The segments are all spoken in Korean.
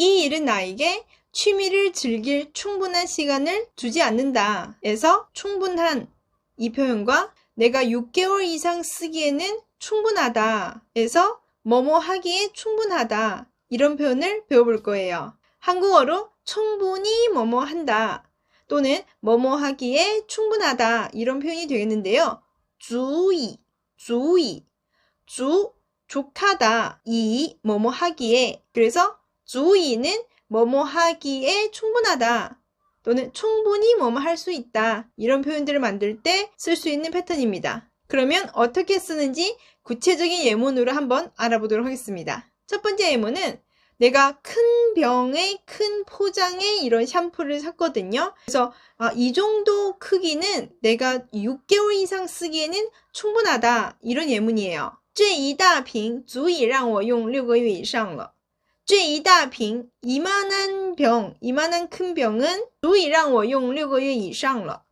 이 일은 나에게 취미를 즐길 충분한 시간을 주지 않는다. 에서 충분한 이 표현과 내가 6개월 이상 쓰기에는 충분하다. 에서 뭐뭐 하기에 충분하다. 이런 표현을 배워볼 거예요. 한국어로 충분히 뭐뭐 한다. 또는 뭐뭐 하기에 충분하다. 이런 표현이 되겠는데요. 주의, 주의, 주, 족하다. 이, 뭐뭐 하기에. 그래서 주의는 뭐뭐 하기에 충분하다. 또는 충분히 뭐뭐 할 수 있다. 이런 표현들을 만들 때 쓸 수 있는 패턴입니다. 그러면 어떻게 쓰는지 구체적인 예문으로 한번 알아보도록 하겠습니다. 첫 번째 예문은 내가 큰 병에 큰 포장의 이런 샴푸를 샀거든요. 그래서 아, 이 정도 크기는 내가 6개월 이상 쓰기에는 충분하다. 이런 예문이에요. 这一大瓶足以让我用6个月以上了. 这一大瓶 이만한 병, 이만한 큰 병은 足以让我用6个月以上了.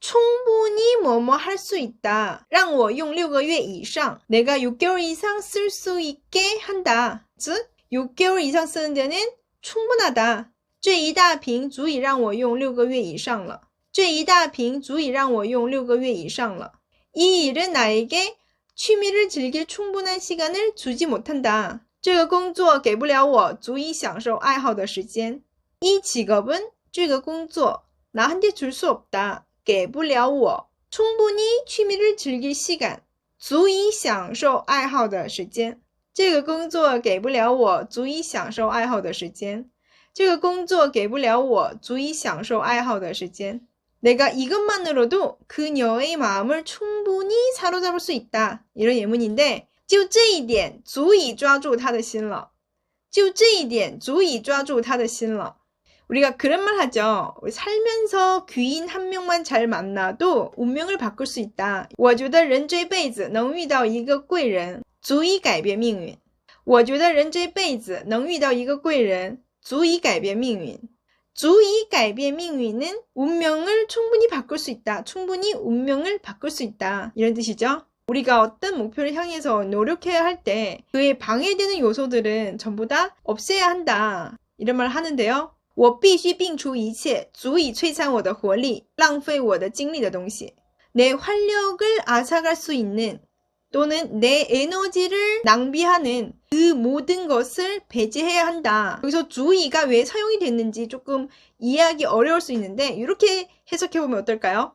충분히 뭐뭐 할 수 있다. 让我用6个月以上. 내가 6개월 이상 쓸 수 있게 한다. 즉 6개월 이상 쓰는 데는 충분하다. 这一大瓶足以让我用6个月以上了.这一大瓶足以让我用6个月以上了. 이 일은 나에게 취미를 즐길 충분한 시간을 주지 못한다. 这个工作给不了我足以享受爱好的时间。이 직업은 这个工作 나한테 줄 수 없다. 给不了我 충분히 취미를 즐길 시간 足以享受爱好的时间。这个工作给不了我足以享受爱好的时间。这个工作给不了我足以享受爱好的时间。 내가 이것만으로도 그녀의 마음을 충분히 사로잡을 수 있다. 이런 예문인데, 就这一点足以抓住她的心了.就这一点足以抓住她的心了. 우리가 그런 말 하죠. 우리 살면서 귀인 한 명만 잘 만나도 운명을 바꿀 수 있다. 我觉得人这辈子能遇到一个贵人足以改变命运.我觉得人这辈子能遇到一个贵人足以改变命运. 足以改变命运은 운명을 충분히 바꿀 수 있다. 충분히 운명을 바꿀 수 있다. 이런 뜻이죠. 우리가 어떤 목표를 향해서 노력해야 할 때 그에 방해되는 요소들은 전부 다 없애야 한다. 이런 말 하는데요. 我必须摒除一切足以摧残我的活力,浪费我的精力的东西. 내 활력을 앗아갈 수 있는 또는 내 에너지를 낭비하는 그 모든 것을 배제해야 한다. 여기서 주의가 왜 사용이 됐는지 조금 이해하기 어려울 수 있는데 이렇게 해석해보면 어떨까요?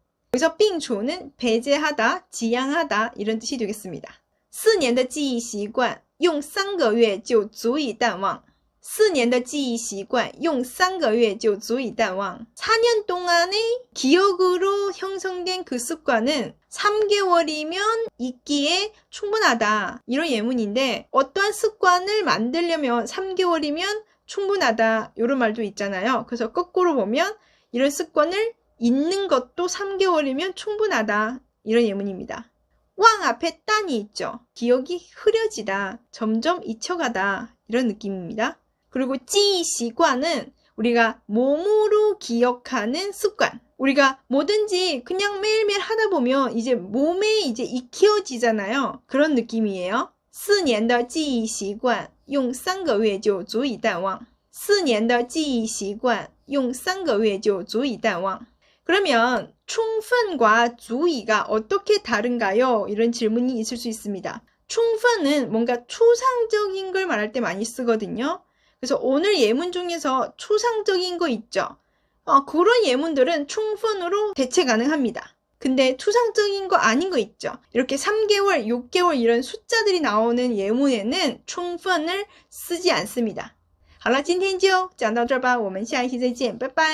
여기서 摒除는 배제하다, 지양하다 이런 뜻이 되겠습니다. 四年的记忆习惯用三个月就足以淡忘.四年的记忆习惯用三个月就足以淡忘. 4년 동안의 기억으로 형성된 그 습관은 3개월이면 잊기에 충분하다. 이런 예문인데 어떠한 습관을 만들려면 3개월이면 충분하다. 이런 말도 있잖아요. 그래서 거꾸로 보면 이런 습관을 잊는 것도 3개월이면 충분하다. 이런 예문입니다. 왕 앞에 딴이 있죠. 기억이 흐려지다. 점점 잊혀가다. 이런 느낌입니다. 그리고 찌习惯은 우리가 몸으로 기억하는 습관. 우리가 뭐든지 그냥 매일매일 하다 보면 이제 몸에 이제 익혀지잖아요. 그런 느낌이에요. 4年的记忆习惯用3个月就足以淡忘.4年的记忆习惯用3个月就足以淡忘. 그러면 충분과 주의가 어떻게 다른가요? 이런 질문이 있을 수 있습니다. 충분은 뭔가 추상적인 걸 말할 때 많이 쓰거든요. 그래서 오늘 예문 중에서 추상적인 거 있죠. 어, 그런 예문들은 충분으로 대체 가능합니다. 근데 추상적인 거 아닌 거 있죠. 이렇게 3개월, 6개월 이런 숫자들이 나오는 예문에는 충분을 쓰지 않습니다. 好了，今天就讲到这儿吧，我们下一期再见，拜拜。